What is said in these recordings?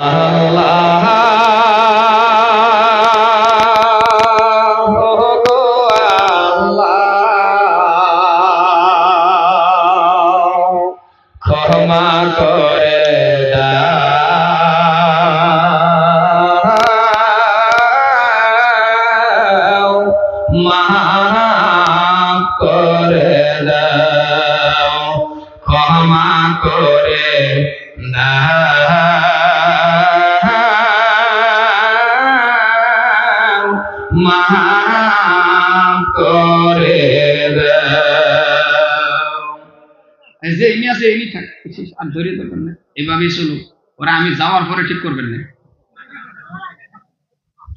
আল্লাহ। ক্ষমা করে দাও। মাফ করে দাও ক্ষমা করে দাও। আছে এমনি থাক আর ধরে ধরবেন না। এভাবেই চলো ওরা আমি যাওয়ার পরে ঠিক করবেন না।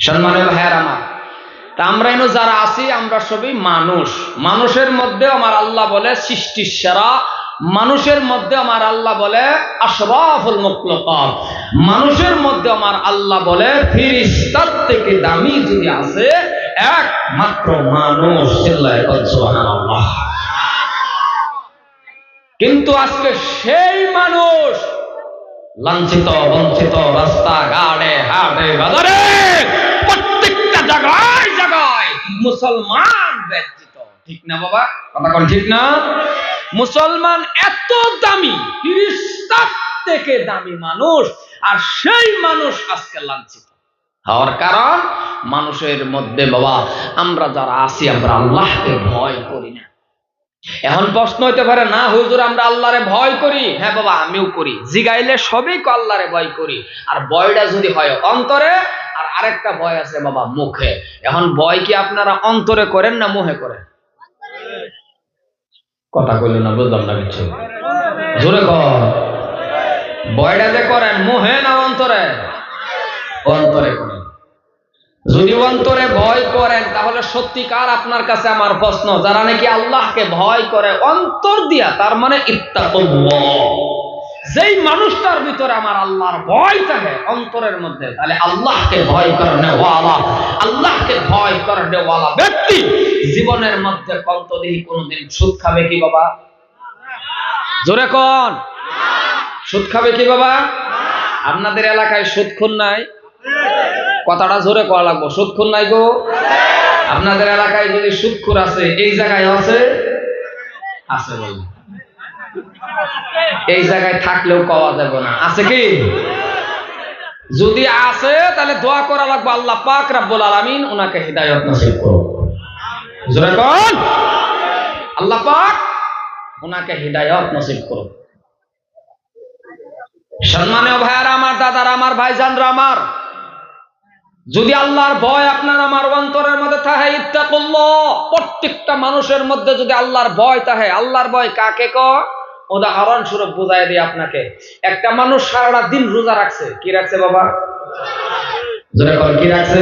সম্মানের ভাইয়ার আমার, তা আমরা এনো যারা আছি, আমরা সবই মানুষ। মানুষের মধ্যে আমার আল্লাহ বলে সৃষ্টির সেরা। মানুষের মধ্যে আমার আল্লাহ বলে মানুষের মধ্যে আমার আল্লাহ বলে ফিরিস্তার থেকে দামি যদি আছে, একমাত্র মানুষ। কিন্তু আজকে সেই মানুষ লাঞ্ছিত, বঞ্চিত রাস্তা ঘাটে হাটে, বাজারে প্রত্যেকটা জায়গায় জায়গায় মুসলমান ব্যতীত। ঠিক না বাবা? কথা কোন ঠিক না? মুসলমান এত দামি ফিরিস্তার থেকে দামি মানুষ, আর সেই মানুষ আজকে লাঞ্ছিত। হওয়ার কারণ, মানুষের মধ্যে বাবা, আমরা যারা আছি, আমরা আল্লাহকে ভয় করি না। এখন প্রশ্ন হইতে পারে, না, হুজুর, আমরা আল্লাহরে ভয় করি? হ্যাঁ বাবা, আমিও করি। জিগাইলে সবই কো আল্লাহরে ভয় করি। আর ভয়টা যদি হয় অন্তরে, আর আরেকটা ভয় আছে বাবা, মুখে। এখন ভয় কি আপনারা অন্তরে করেন না মুখে করেন? কথা কইল না বুঝলাম না কিছু। জোরে কর ভয়টা যে করেন মুখে না অন্তরে? অন্তরে করেন। যদি অন্তরে ভয় করেন, তাহলে সত্যিকার আপনার কাছে আমার প্রশ্ন, যারা নাকি আল্লাহকে ভয় করে, অন্তর দিয়া, তার মানে যেই মানুষটার ভিতরে আমার আল্লাহর ভয় থাকে, অন্তরের মধ্যে, তাহলে আল্লাহকে ভয় করে নেওয়ালা আল্লাহকে ভয় করে নেওয়ালা ব্যক্তি জীবনের মধ্যে কন্তদেহি কোনোদিন সুদ খাবে কি বাবা? জোরে কোন। সুদ খাবে কি বাবা? আপনাদের এলাকায় সুদ খুন নাই? কথাটা জোরে করা লাগবো। সুদখুর নাই গো? আপনাদের এলাকায় যদি সুদখুর আছে, এই জায়গায় আছে? আছে বল এই জায়গায় থাকলেও পাওয়া যাবে না। আছে কি? যদি আছে, তাহলে দোয়া করা লাগবে। আল্লাহ পাক রাব্বুল আলামিন ওনাকে হিদায়ত নসিব করো জোরে কোন? আল্লাহ পাক ওনাকে হিদায়ত নসিব করো সম্মানীয় ভাইয়ারা, আমার দাদারা, আমার ভাইজানরা, আমার যদি আল্লাহর ভয় আপনার আমার অন্তরের মধ্যে থাকে, ইত্তাকুল্লাহ, প্রত্যেকটা মানুষের মধ্যে যদি আল্লাহর ভয় থাকে, আল্লাহর ভয় কাকে ক উদাহরণ স্বরূপ বুঝাই দিই আপনাকে। একটা মানুষ সারাটা দিন রোজা রাখছে, কি রাখছে বাবা? কি রাখছে?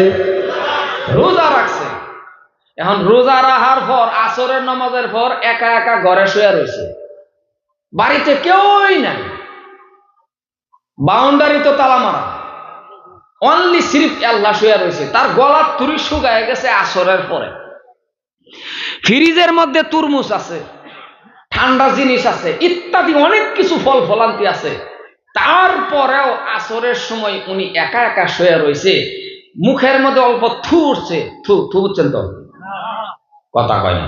রোজা রাখছে। এখন রোজা রাখার পর, আসরের নামাজের পর একা একা ঘরে শুয়ে রয়েছে বাড়িতে কেউই নাই। বাউন্ডারি তো তালা মারা। অনলি সিরিফ আল্লাহ শুয়ে রয়েছে। তার গলার তুরি শুকায় গেছে আসরের পরে। ফ্রিজের মধ্যে তুরমুজ আছে ঠান্ডা জিনিস আছে ইত্যাদি অনেক কিছু ফল ফলান্তি আছে। তারপরেও আসরের সময় উনি একা একা শুয়ে রয়েছে। মুখের মধ্যে অল্প থু উঠছে থু থু বুঝছেন তো কথা কয় না।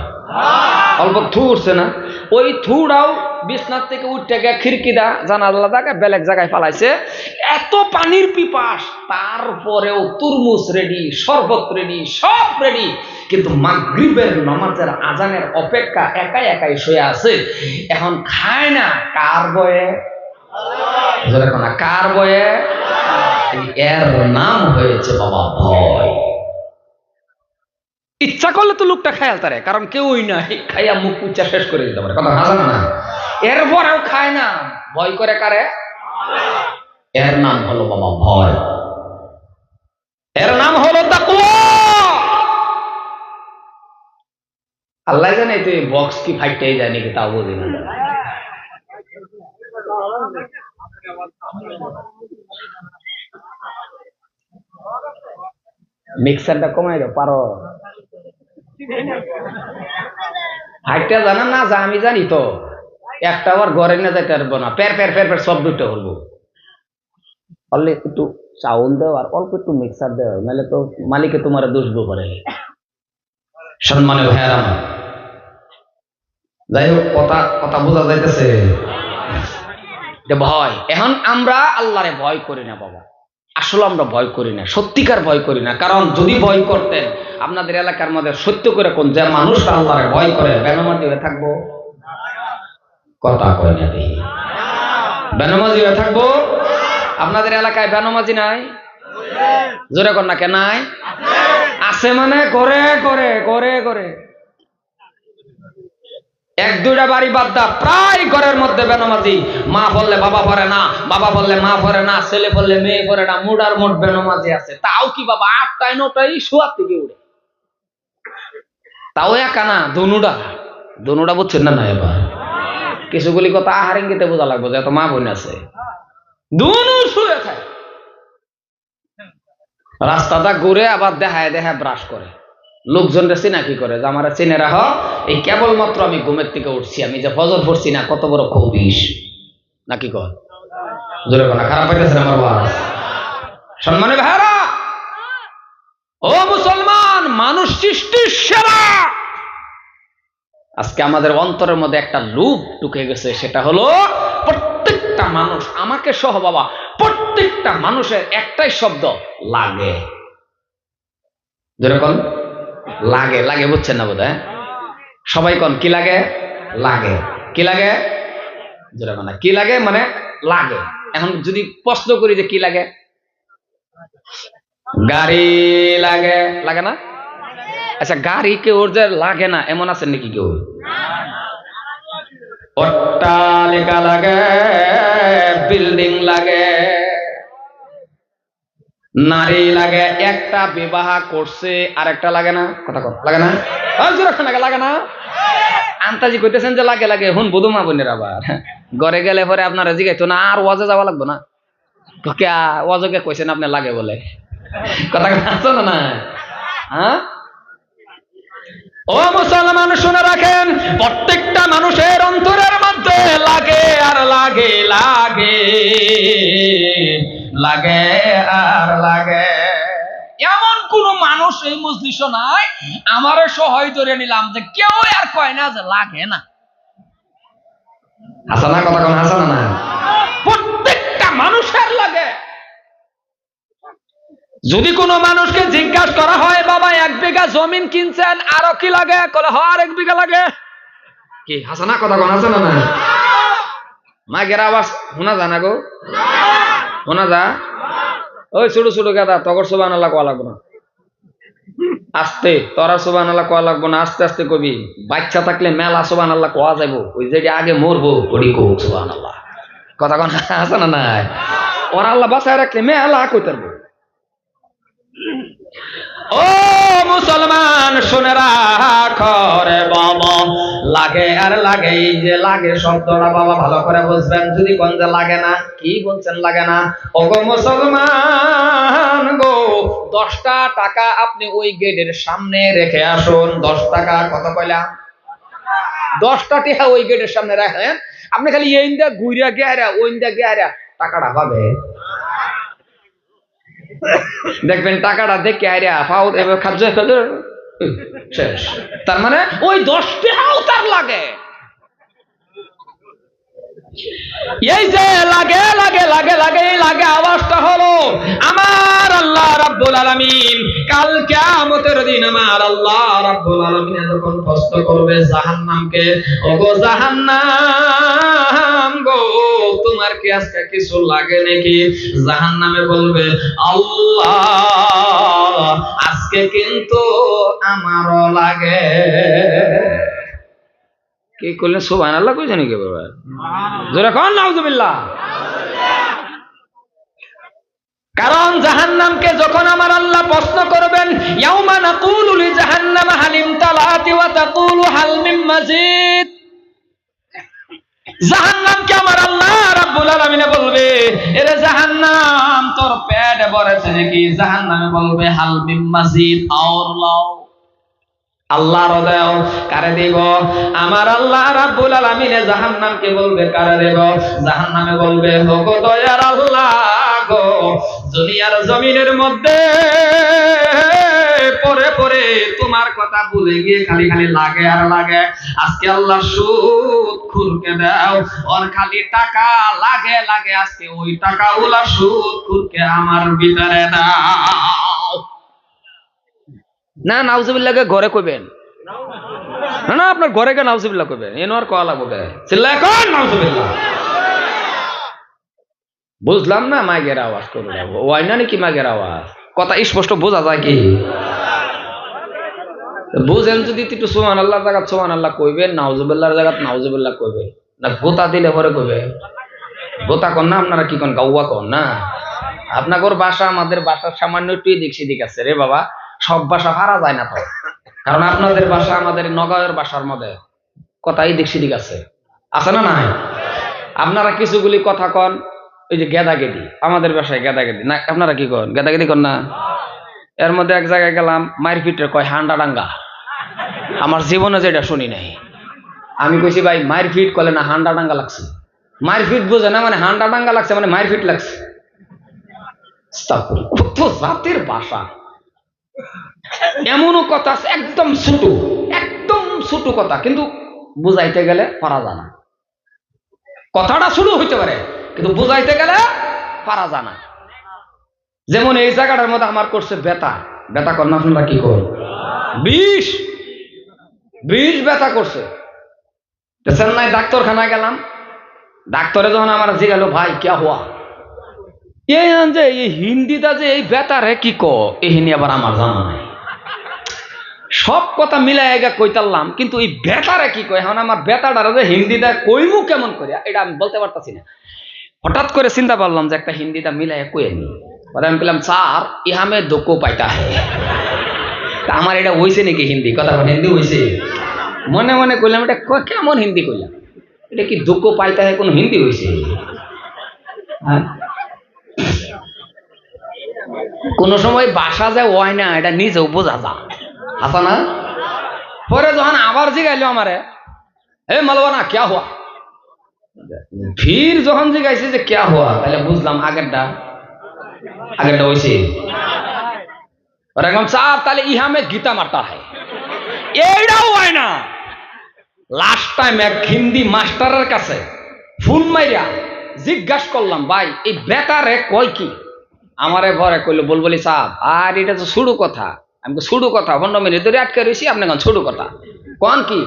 অল্প থু উঠছে না। ওই থুটাও বিছনার থেকে উঠতে গিয়ে খিড়কি দা জানালা জায়গায় বেলেগ জায়গায় ফালাইছে। এত পানির পিপাস তারপরেও তুরমুজ রেডি শরবত রেডি সব রেডি কিন্তু মাগরিবের নামাজের আজানের অপেক্ষা একাই একাই শুয়ে আছে। এখন খায় না কার বয়ে? না, কার বয়ে? এর নাম হয়েছে বাবা ভয়। ইচ্ছা করলে তো লোকটা খায়াল তারে কারণ কেউই নাই খাইয়া মুখ উচ্চা শেষ করে দিতে পারে। কথা না। এরপরেও খায় না। ভয় করে কারে? এর নাম হলো বাবা ভয়। এর নাম হলো আল্লাহ জানে তুই বক্স কি ফাইটটাই যায় নাকি তাও বুঝি না। মিক্সারটা কমাই দাও পারো। হাইটটা জানা না যা আমি জানি তো। একটা আবার ঘরে না যাইতে পারব না। প্যার প্যার প্যার প্যার সব দুটো হলবো অল্প একটু চাউল দাও আর অল্প একটু মিক্সার দাও নাহলে তো মালিকে তোমার দোষ দো করে সম্মানে ভাইয়ার। যাই হোক কথা কথা বোঝা যাইতেছে। যে ভয়। এখন আমরা আল্লাহরে ভয় করি না বাবা। আসলে আমরা ভয় করি না। সত্যিকার ভয় করি না। কারণ যদি ভয় করতেন আপনাদের এলাকার মধ্যে সত্য করে কোন যে মানুষটা আল্লাহরে ভয় করে বেনামাজি হয়ে থাকব। কথা কয় না রে বেনামাজি হয়ে থাকব? আপনাদের এলাকায় বেনামাজি নাই? জোরে কর না কে নাই? আছে মানে করে করে করে করে এক দুইটা বাড়ি বাদ দা প্রায় ঘরের মধ্যে বেনামাজি মা বললে বাবা পড়ে না বাবা বললে মা পড়ে না ছেলে বললে মেয়ে পড়ে না মুডার মোট বেনামাজি আছে। তাও কি বাবা আটটায় নটায় শোয়ার থেকে উড়ে তাও একা না দনুডা। দনুডা বুঝছেন না না এবার? কিছুগুলি কথা আহার ইঙ্গিতে বোঝা লাগবে? যে এত মা বোন আছে। রাস্তাটা ঘুরে আবার দেখায় দেখায় ব্রাশ করে লোকজন রে চিনা কি করে যে আমার চিনে রাখ এই কেবলমাত্র আমি ঘুমের থেকে উঠছি, আমি যে ফজর পড়ছি না, কত বড় খবিস নাকি কর জোরে কোনা, খারাপ পাইতেছে আমার বাস সম্মানে ভাইরা ও মুসলমান, মানুষ সৃষ্টির সেরা। আজকে আমাদের অন্তরের মধ্যে একটা লুপ ঢুকে গেছে, সেটা হলো প্রত্যেকটা মানুষ, আমাকে সহ বাবা, প্রত্যেকটা মানুষের একটাই শব্দ, লাগে। যেরকম, লাগে লাগে বুঝছেন না বোধ সবাই কন, কি লাগে? লাগে। কি লাগে? যেরকম না, কি লাগে মানে লাগে। এখন যদি প্রশ্ন করি যে কি লাগে? গাড়ি লাগে। লাগে না? আচ্ছা গাড়ি কেউ যে লাগে না, এমন আছেন নাকি কেউ? অট্টালিকা লাগে, বিল্ডিং লাগে, নারী লাগে, একটা বিবাহ করছে আর একটা লাগে না। কথা কর লাগে না? লাগে না? আন্তাজি কইতেছেন যে লাগে লাগে, হুন বুধু মা বোনের আবার। ঘরে গেলে পরে আপনারা জিগাইতো না, আর ওয়াজে যাওয়া লাগবে না। কে ওয়াজকে কইছেন আপনি লাগে বলে। কথা আছে না না। হ্যাঁ? ও মুসলমান শুনে রাখেন প্রত্যেকটা মানুষের অন্তরের মধ্যে লাগে আর লাগে লাগে। লাগে আর লাগে। এমন কোন মানুষ এই মজলিস নাই আমার সহায় ধরে নিলাম যে কেউ আর কয় না যে লাগে না। হাসানা কথা কোন হাসানা না। যদি কোনো মানুষকে জিজ্ঞাসা করা হয়, বাবা, এক বিঘা জমিন কিনছেন, আরও কি লাগে? কলে হ আর এক বিঘা লাগে। কি, হাসানা কথা কোন, হাসানা না? মা গেরা আওয়াজ শোনা যা না গো? শোনা যা ওই ছোট ছোট গাদা, তগর সোবান আল্লাহ কোয়া লাগবো না। আস্তে তোরা সোবান আল্লাহ কোয়া লাগবো না, আস্তে আস্তে কবি। বাচ্চা থাকলে মেলা সোবান আল্লাহ কোয়া যাইবো, ওই যেটি আগে মরবো ওটি কো সোবান আল্লাহ কথা কোন, হাসানা নাই? ওরা আল্লাহ বাসায় রাখলে মেলা কইতারবো। ও মুসলমান, শুনে রাখরে বাবা। লাগে আর লাগে এই যে লাগে শব্দটা বাবা ভালো করে বুঝবেন। যদি কোন যে লাগে না, কি বলছেন লাগে না। ও গো মুসলমান গো, দশটা টাকা আপনি ওই গেটের সামনে রেখে আসুন। দশ টাকা কত কইলাম দশটা টাকা ওই গেটের সামনে রাখেন। আপনি খালি এই ইন্দা ঘুরিয়া গেহারা ওই ইন্দা গেহারা টাকাটা পাবে দেখবেন টাকাটা দেখে আইরা ফাউ এবার খাদ্য খাদ্য শেষ। তার মানে ওই দশ টাকাও তার লাগে। এই যে লাগে লাগে লাগে লাগে লাগে আওয়াজটা হলো আমার আল্লাহ রাব্বুল আলামিন। কাল কিয়ামতের দিন আমার আল্লাহ রাব্বুল আলামিন যখন প্রশ্ন করবে জাহান্নামকে। ওগো জাহান্নাম গো, তোমার কি আজকে কিছু লাগে নাকি? জাহান্নামে বলবে, আল্লাহ, আজকে কিন্তু আমারও লাগে। কি করলেন? সুবহান আল্লাহ কইছেন কি বাবা জোরে কন, নাউজুবিল্লাহ। কারণ জাহান্নামকে যখন আমার আল্লাহ প্রশ্ন করবেন, ইয়াউমা নাকুলু হালিম তালাতি ওয়া তাকুলু মাজিদ। জাহান্নামকে আমার আল্লাহ রাব্বুল আলামিনে বলবে, এরে জাহান্নাম, তোর পেট ভরেছে নাকি? জাহান্নামে বলবে, হাল মাজিদ আর লাও। আল্লাহ দেও কারে দেব? আমার আল্লাহ রাব্বুল আলামিনে জাহান্নামকে বলবে, কারে দেব? জাহান্নামে বলবে হোগো দয়ার আল্লাহ গো, দুনিয়ার জমিনের মধ্যে পরে পরে তোমার কথা ভুলে গিয়ে খালি খালি লাগে আর লাগে। আজকে আল্লাহ সুদ খুরকে দাও, ওর খালি টাকা লাগে লাগে। আজকে ওই টাকা ওলা সুদ খুরকে আমার ভিতরে দাও। না, নাউজুবিল্লাহকে ঘরে কইবেন। না না, আপনার ঘরে কে নাউজুবিল্লাহ কইবেন। এন আর কয়া লাগবো চিল্লা এখন, নাউজুবিল্লাহ। বুঝলাম না মাগের আওয়াজ করব ওয়াই না নাকি মাগের আওয়াজ? কথা স্পষ্ট বোঝা যায় কি? বুঝেন যদি একটু সোমান আল্লাহ জায়গাত সোমান আল্লাহ কইবেন, নাউজুবিল্লাহর জায়গাত নাউজুবিল্লাহ কইবে না, গোতা দিলে পরে কইবে। গোতা কন না, আপনারা কি কন, গাউয়া কন না? আপনাদের বাসা, আমাদের বাসার সামান্য একটু এদিক সেদিক আছে রে বাবা। সব বাসা হারা যায় না তো। কারণ আপনাদের বাসা আমাদের নগাঁয়ের বাসার মধ্যে। কথা এদিক সেদিক আছে। আছে না নাই? আপনারা কিছুগুলি কথা কন ওই যে গেদা গেদি আমাদের বাসায় গেদা গেদি না, আপনারা কি কন? গেদা গেদি কন না? এর মধ্যে এক জায়গায় গেলাম পিঠে কয়, হান্ডা ডাঙ্গা। আমার জীবনে যেটা শুনি নাই। আমি কইছি, ভাই, মায়ের ফিট কলে না হান্ডা ডাঙ্গা লাগছে? মায়ের ফিট বোঝে না মানে হান্ডা ডাঙ্গা লাগছে মানে মায়ের ফিট লাগছে। জাতের ভাষা। এমনও কথা আছে, একদম ছোট একদম ছোট কথা, কিন্তু বুঝাইতে গেলে পারা যায় না। কথাটা শুরু হইতে পারে, কিন্তু বুঝাইতে গেলে পারা যায় না। যেমন এই জায়গাটার মধ্যে আমার করছে বেতা বেতা কর না শুনবা কি কর বিষ। বিষ ব্যথা করছে। চেন্নাই ডাক্তারখানায় গেলাম। ডাক্তারে যখন আমার জিজ্ঞালো ভাই, কে হওয়া এই যে, এই হিন্দিটা যে এই বেতারে কি ক? এই হিন্দি আবার আমার জানা নাই সব কথা মিলাই গা কইতারলাম কিন্তু এই বেতারে কি কয়? এখন আমার যে হিন্দিটা কইমু কেমন করে এটা আমি বলতে পারতাছি না। হঠাৎ করে চিন্তা করলাম যে একটা হিন্দিটা মিলাই কই নি আমি বললাম স্যার, ইহামে দোকো পাইতা হে। আমার এটা হইছে নাকি হিন্দি? কথা হিন্দি হইছে। মনে মনে কইলাম, এটা কেমন হিন্দি কইলাম? এটা কি দুঃখ পাইতা হে, কোন হিন্দি হইছে? হ্যাঁ? কোন সময় বাসা যায় ওয় না, এটা নিজে বোঝা যা আসা না? পরে যখন আবার জিগাইলো আমারে হে মালবানা কে হওয়া ভিড় যখন জিগাইছে যে কে হওয়া তাহলে বুঝলাম আগেরটা। আগেরটা হয়েছে ওরকম সাহ তাহলে ইহামে গীতা মারতা হয় এইটাও হয় না। লাস্ট টাইম এক হিন্দি মাস্টারের কাছে ফোন মাইরা জিজ্ঞাসা করলাম, ভাই, এই বেকারে কয় কি? আমারে ঘরে কইলো বল বলি সাহেব, আর এটা তো শুরু কথা। আমি শুরু কথা? পনেরো মিনিট ধরে আটকে রয়েছি আপনি কোন শুরু কথা। কন কি?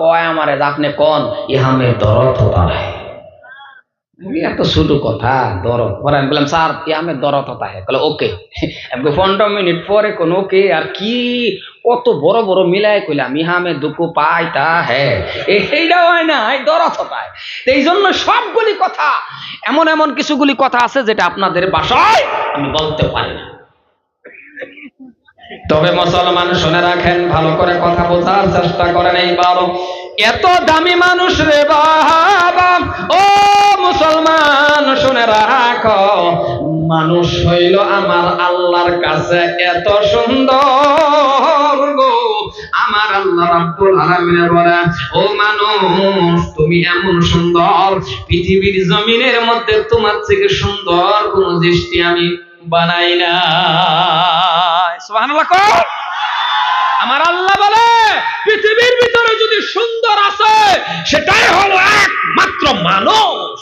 কয় আমারে আপনি কন, ইহামে দরদ হতা আমি এত শুধু কথা, দরদ। পরে আমি বললাম, স্যার আমি দরদ হতা হে। বলে ওকে। পনেরো মিনিট পরে কোন ওকে। আর কি, কত বড় বড় মিলাই কইলাম দুঃখ পাই তা হ্যাঁ হয় না, এই দরদ হতা হয় এই জন্য সবগুলি কথা, এমন এমন কিছুগুলি কথা আছে যেটা আপনাদের বাসায় আমি বলতে পারি না। তবে মুসলমান শুনে রাখেন, ভালো করে কথা বোঝার চেষ্টা করেন এইবার এত দামি মানুষ রে বাবা। ও মুসলমান, শুনে রাখ। মানুষ হইল আমার আল্লাহর কাছে এত সুন্দর গো। আমার আল্লাহ রাব্বুল বলে, ও মানুষ, তুমি এমন সুন্দর। পৃথিবীর জমিনের মধ্যে তোমার থেকে সুন্দর কোন দৃষ্টি আমি বানাই না সুবহানাল্লাহ। আমার আল্লাহ বলে, পৃথিবীর ভিতরে যদি সুন্দর আছে, সেটাই হলো একমাত্র মানুষ।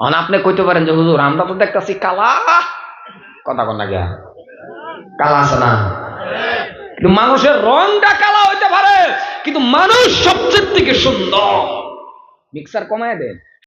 অন, আপনি কইতে পারেন যে, হুজুর, আমরা তো দেখতাছি কালা। কথা কন না গিয়া। কালা আছে না? কিন্তু মানুষের রংটা কালা হইতে পারে, কিন্তু মানুষ সবচেয়ে থেকে সুন্দর। মিক্সার কমায় দেন।